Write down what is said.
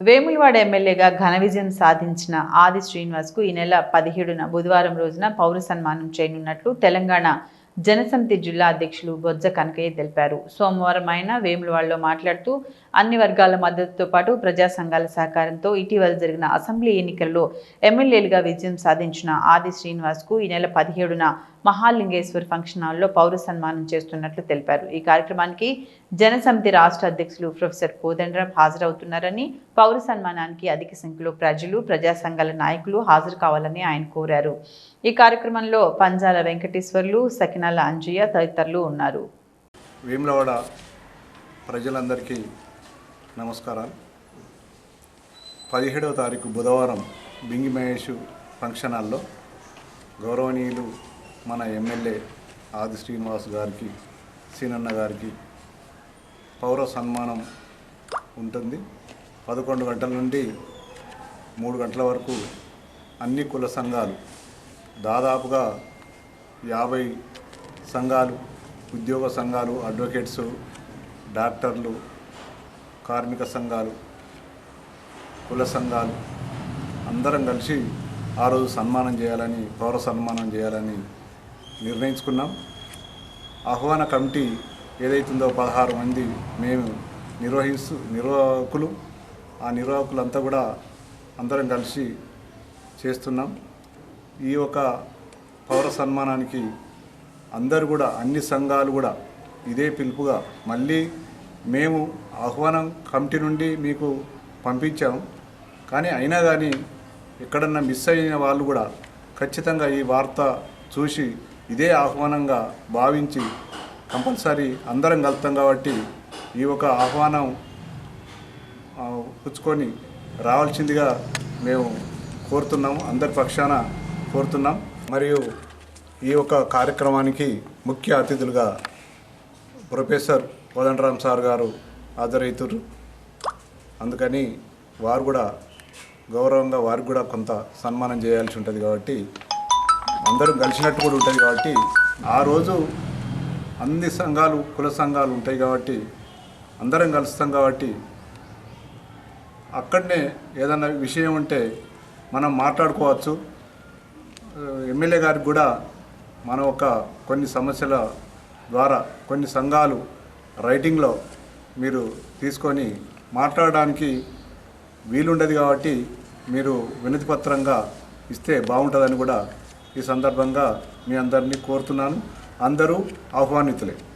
వేములవాడ ఎమ్మెల్యేగా ఘన విజయం సాధించిన ఆది శ్రీనివాస్కు ఈ నెల పదిహేడున బుధవారం రోజున పౌర సన్మానం చేయనున్నట్లు తెలంగాణ జనసమితి జిల్లా అధ్యక్షులు బొజ్జ కనకయ్య తెలిపారు. సోమవారం ఆయన వేములవాడలో మాట్లాడుతూ అన్ని వర్గాల మద్దతుతో పాటు ప్రజా సంఘాల సహకారంతో ఇటీవల జరిగిన అసెంబ్లీ ఎన్నికల్లో ఎమ్మెల్యేలుగా విజయం సాధించిన ఆది శ్రీనివాస్కు ఈ నెల పదిహేడున మహాలింగేశ్వర్ ఫంక్షన్ హాల్లో పౌర సన్మానం చేస్తున్నట్లు తెలిపారు. ఈ కార్యక్రమానికి జనసమితి రాష్ట్ర అధ్యక్షులు ప్రొఫెసర్ కోదండరాం హాజరవుతున్నారని పౌర సన్మానానికి అధిక సంఖ్యలో ప్రజలు ప్రజా సంఘాల నాయకులు హాజరు కావాలని ఆయన కోరారు. ఈ కార్యక్రమంలో పంజాల వెంకటేశ్వర్లు సకినాల అంజయ్య తదితరులు ఉన్నారు. వేములవాడ ప్రజలందరికీ నమస్కారాలు. పదిహేడవ తారీఖు బుధవారం బింగి మహేష్ ఫంక్షన్ హాల్లో గౌరవనీయులు మన ఎమ్మెల్యే ఆది శ్రీనివాస్ గారికి సీనన్న గారికి పౌర సన్మానం ఉంటుంది. పదకొండు గంటల నుండి మూడు గంటల వరకు అన్ని కుల సంఘాలు దాదాపుగా యాభై సంఘాలు ఉద్యోగ సంఘాలు అడ్వకేట్స్ డాక్టర్లు కార్మిక సంఘాలు కుల సంఘాలు అందరం కలిసి ఆ రోజు సన్మానం చేయాలని పౌర సన్మానం చేయాలని నిర్ణయించుకున్నాం. ఆహ్వాన కమిటీ ఏదైతుందో పదహారు మంది మేము నిర్వహిస్తూ నిర్వాహకులు ఆ నిర్వాహకులంతా కూడా అందరం కలిసి చేస్తున్నాం. ఈ ఒక పౌర సన్మానానికి అందరు కూడా అన్ని సంఘాలు కూడా ఇదే పిలుపుగా మళ్ళీ మేము ఆహ్వానం కమిటీ నుండి మీకు పంపించాము కానీ అయినా కానీ ఎక్కడన్నా మిస్ అయిన వాళ్ళు కూడా ఖచ్చితంగా ఈ వార్త చూసి ఇదే ఆహ్వానంగా భావించి కంపల్సరీ అందరం కలుతాం కాబట్టి ఈ ఒక ఆహ్వానం పుచ్చుకొని రావాల్సిందిగా మేము కోరుతున్నాము అందరి పక్షాన కోరుతున్నాం. మరియు ఈ యొక్క కార్యక్రమానికి ముఖ్య అతిథులుగా ప్రొఫెసర్ కోదండరామ్ సార్ గారు హాజరవుతారు. అందుకని వారు కూడా గౌరవంగా వారికి కూడా కొంత సన్మానం చేయాల్సి ఉంటుంది కాబట్టి అందరూ కలిసినట్టు కూడా ఉంటుంది కాబట్టి ఆ రోజు అన్ని సంఘాలు కుల సంఘాలు ఉంటాయి కాబట్టి అందరం కలుస్తాం కాబట్టి అక్కడనే ఏదన్నా విషయం ఉంటే మనం మాట్లాడుకోవచ్చు. ఎమ్మెల్యే గారికి కూడా మనం ఒక కొన్ని సమస్యల ద్వారా కొన్ని సంఘాలు రైటింగ్లో మీరు తీసుకొని మాట్లాడడానికి వీలుండదు కాబట్టి మీరు వినతిపత్రంగా ఇస్తే బాగుంటుందని కూడా ఈ సందర్భంగా మీ అందరినీ కోరుతున్నాను. అందరూ ఆహ్వానితులే.